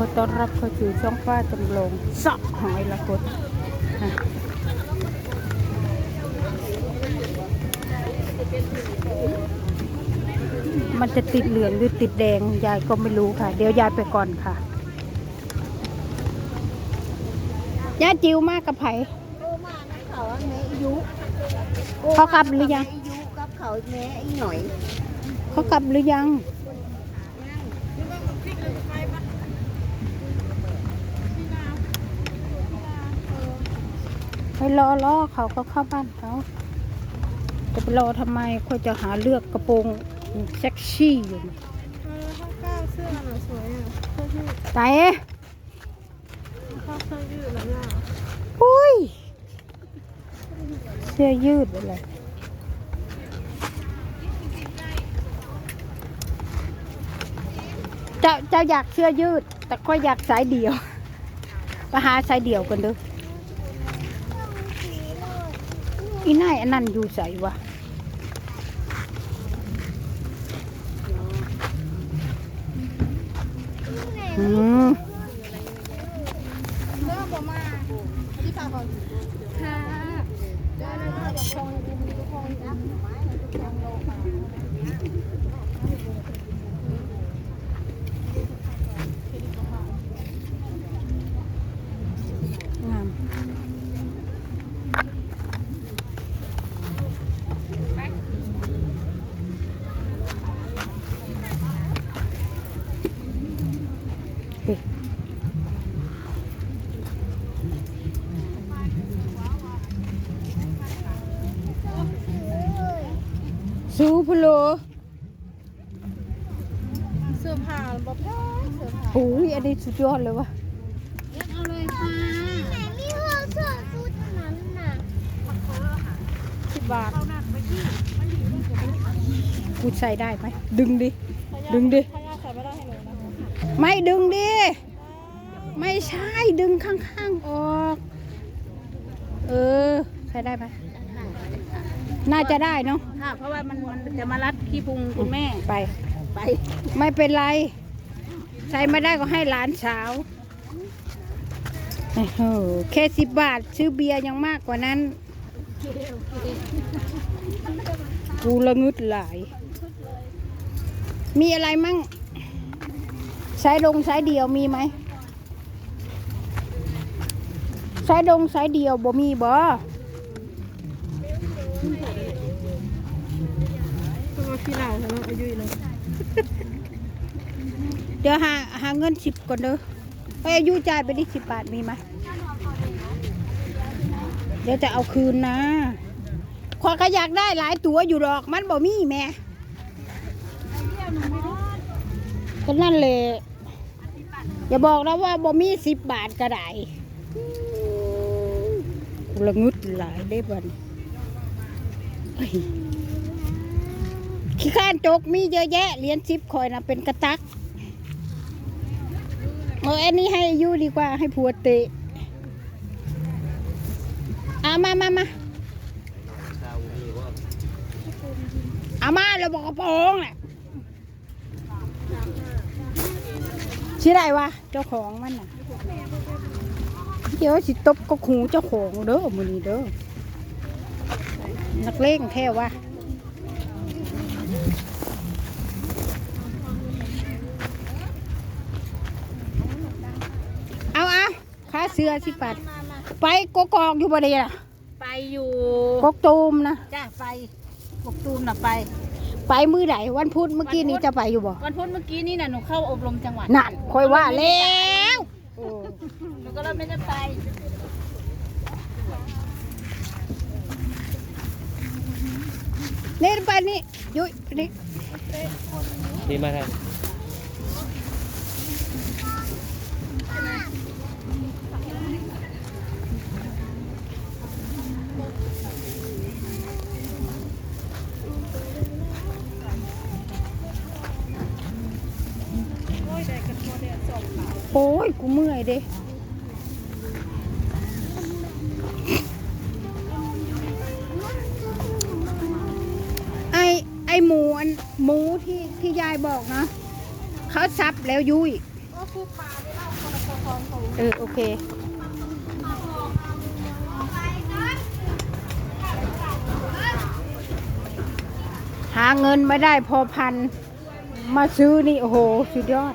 ขอต้อนรับเข้าสู่ช่องฟ้าจำลองเสาะหอยละกดอะมันจะติดเหลืองหรือติดแดง ยายก็ไม่รู้ค่ะ เดี๋ยวยายไปก่อนค่ะ ยายจิวมากกับไผโอ้มานะเขาอะแม่อายุเขากลับหรือยังอายุกับเขาแม่อีหน่อยเขากลับหรือยัง ไปรอรอเขาก็เข้าบ้านเขาจะไปรอทำไมค่อยจะหาเลือกกระโปรงเซ็กซี่อยู่เออข้าวก้าวเสื้อน่ะสวยอะเสื้อยืดไปข้าวเสื้อยืดแล้วน่ะอุ้ยเสื้อยืดอะไรเจ้าเจ้าอยากเสื้อยืด แต่ก็อยากสายเดี่ยวไปหาสายเดี่ยวกันเด้ อีนายอันนั้นอยู่ใส่วะอืม เสื้อบ่มาที่ฝากก่อนค่ะได้เลยค่ะกับคองทุกคนนะ งามเฮ้ย สูพะโลเสื้อผ้าบ่พอเสื้อผ้าโอ้ยอันนี้สุดยอดเลยวะเอาเลยค่ะแม่มีเสื้อเสื้อชุดนั้นน่ะสิบบาทกูใส่ได้ไหมดึงดิ ดึงดิถ้าย่าใส่ไม่ได้ให้หนูนะคะไม่ดึงดิ ไม่ใช่ดึงข้างๆออก เออใช้ได้ไหม น่าจะได้เนาะค่ะเพราะว่ามันมันจะมารัดขี้พุงคุณแม่ไป ไป ไม่เป็นไรใส่ไม่ได้ก็ให้หลานสาวโอ้โหแค่สิบบาท ซื้อเบียร์ยังมากกว่านั้น กูละงึดหลาย มีอะไรมั่งสายดงสายเดียวมีไหมสายดงสายเดียวบ่มีบ่เพี่เหล่าเนาะอายุเลยเดี๋ยวหาหาเงินสิบก่อนเด้อไปอายุจ่ายไปไดิสิบบาทมีไหมเดี๋ยวจะเอาคืนนะขอก็อยากได้หลายตัวอยู่หรอกมันบ่มีแม่ก็นั่นเลยอย่าบอกนะว่าบ่มีสิบบาทก็ได้กูละงึดหลายได้บัน ขี้ข้านจกมีเยอะแยะเหรียญสิบคอยนะเป็นกระตักเอออันนี้ให้อายุดีกว่าให้ผัวเตะเอามามามาเอามาเราบอกกระโปรงแหละชื่ออะไรวะเจ้าของมันน่ะเดี๋ยวสิตบก็หูเจ้าของเด้อมือนี้เด้อนักเลงแท้วะเอาเอาค่าเสือสิปัดไปกกอกอยู่บ่ได้ล่ะไปอยู่กกตูมนะจ้าไปปกตูมน่ะไป ไปมือไหนวันพุธเมื่อกี้นี้จะไปอยู่บ่วันพุธเมื่อกี้นี่น่ะหนูเข้าอบรมจังหวัดนั่นคอยว่าแล้วโอ้หนูก็เลยไม่ได้ไปนี่ไปนี่ยุยนี่นี่มาครับ อ้ย กูเมื่อยเด้ไอไอหมูอันหมูที่ที่ยายบอกนะเขาซับแล้วยุยก็คือปลาด้วยเออโอเคหาเงินไม่ได้พอพัน มาซื้อนี่ โอ้โห สุดยอด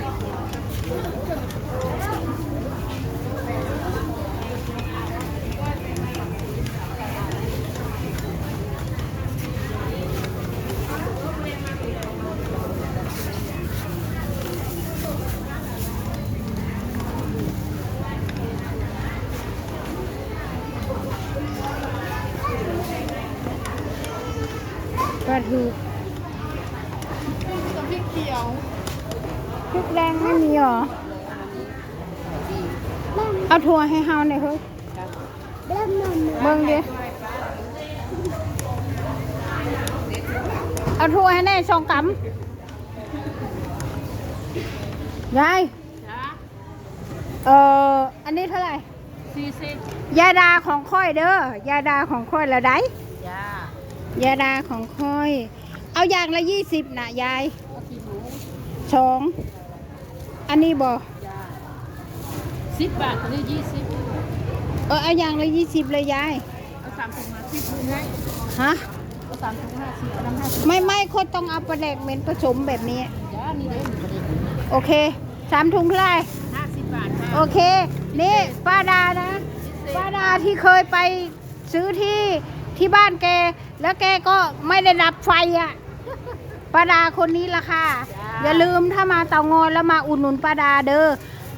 ก็ถูกกับพริกเขียวพริกแดงไม่มีหรอ เอาถั่วให้เฮาหน่อยเฮ้ยเบิ่งดิเอาถั่วให้แน่สองกำยายเอ่ออันนี้เท่าไหร่สี่สิบยาดาของค่อยเด้อยาดาของค่อยละได้จ้า ยาดาของค่อย เอาอย่างละยี่สิบนะยายเอากี่หมูสองอันนี้บ่จ้าสิบบาทอันนี้ยี่สิบเออเอาอย่างละยี่สิบเลยยายเอาสามถุงห้าสิบถุงให้ฮะเอาสามถุงห้าสิบเอาน้ำห้าสิบไม่ไม่คนต้องเอาปลาแดกเหม็นผสมแบบนี้จ้านี่เด้หนึ่งประเด็นโอเคสามถุงเท่าไหร่ห้าสิบบาทค่ะโอเค นี่ป้าดานะป้าดาที่เคยไปซื้อที่ที่บ้านแก แล้วแกก็ไม่ได้ดับไฟอะป้าดาคนนี้ละค่ะ อย่าลืมถ้ามาเตางอยแล้วมาอุดหนุนป้าดาเด้อ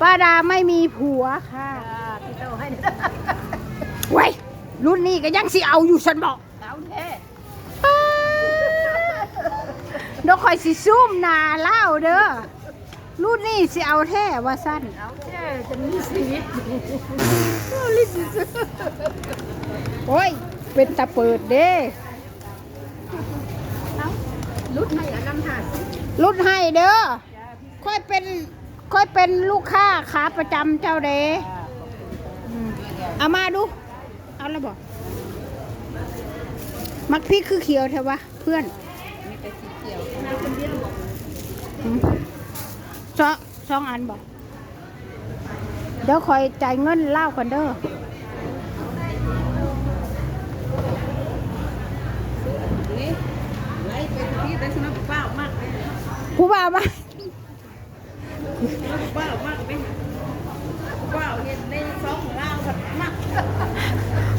ป้าดาไม่มีผัวค่ะจ้าที่เราให้เว้ยรุ่นนี้ก็ยังสิเอาอยู่ฉันบอกเอาแท้เดี๋ยวคอยสิซุ่มหนาเล่าเด้อรุ่นนี้สิเอาแท้ว่าสั้นเอาแท้จะมีชีวิตอยู่โอ้ยเป็นตะเปิดเด้ เอาลุดให้เอาน้ำหาสิบรุ่นให้เด้อ ค่อยเป็น ค่อยเป็นลูกค้าขาประจำเจ้าเด้เอามาดู เอาแล้วบอก มักพริกคือเขียวแท้วะเพื่อนช่อกอืมสองสองอันบอก เดี๋ยวคอยจ่ายเงินเล่ากันเด้อ นี่ไล่ไปทุกที่ได้สนับเปล่ามากเลย ผู้บ่าวมาเปล่ามากเลยเปล่าเห็นในซองของเราแบบมาก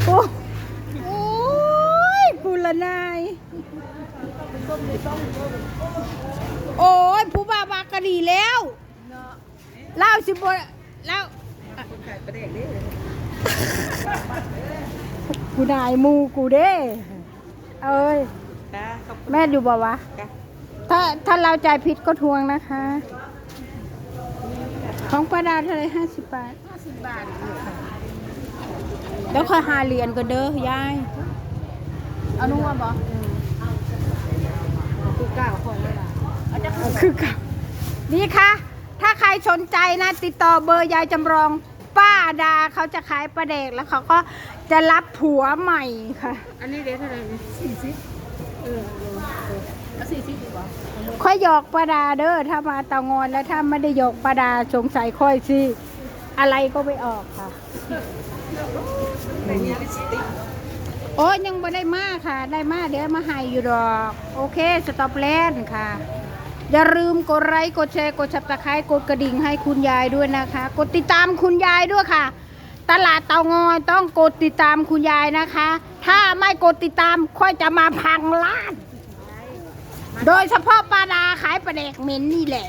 โอ้โอ้ยคุณละนายโอ้ยผู้บ่าวมากระดีแล้วเล่าสิบเล่าขายประเด็กนี่กูนายมูกูเด้เอ้ยจ้าขอบคุณแม่ดูบ่วะจ้า ถ้าถ้าเราจ่ายผิดก็ทวงนะคะ ของป้าดาเท่าไหรห้าสิบบาทห้าสิบบาทแล้วคอยหาเหรียญกันเด้อยาย เอานุ่มบ่กูกล่าวคนเลยล่ะเอาจะเอาคือกับนี่ค่ะ ถ้าใครสนใจนะ ติดต่อเบอร์ยายจำลอง ป้าดาเขาจะขายปลาเด็กแล้วเขาก็จะรับผัวใหม่ค่ะ อันนี้เด็ดเท่าไหร่สี่สิบ เออเอาสี่สิบดีกว่าค่อยหยอกป้าดาเด้อถ้ามาเตางอนแล้วถ้าไม่ได้หยอกป้าดาสงสัยค่อยสิอะไรก็ไม่ออกค่ะ โอ้ยังไม่ได้มากค่ะ ได้มากเดี๋ยวมาให้อยู่ดอก โอเคสต็อปแลนด์ค่ะ อย่าลืมกดไลค์กดแชร์กดชับตะไคร้กดกระดิ่งให้คุณยายด้วยนะคะ กดติดตามคุณยายด้วยค่ะ ตลาดเตางอยต้องกดติดตามคุณยายนะคะ ถ้าไม่กดติดตามค่อยจะมาพังร้าน โดยเฉพาะปลาดาขายปลาแดกเหม็นนี่แหละ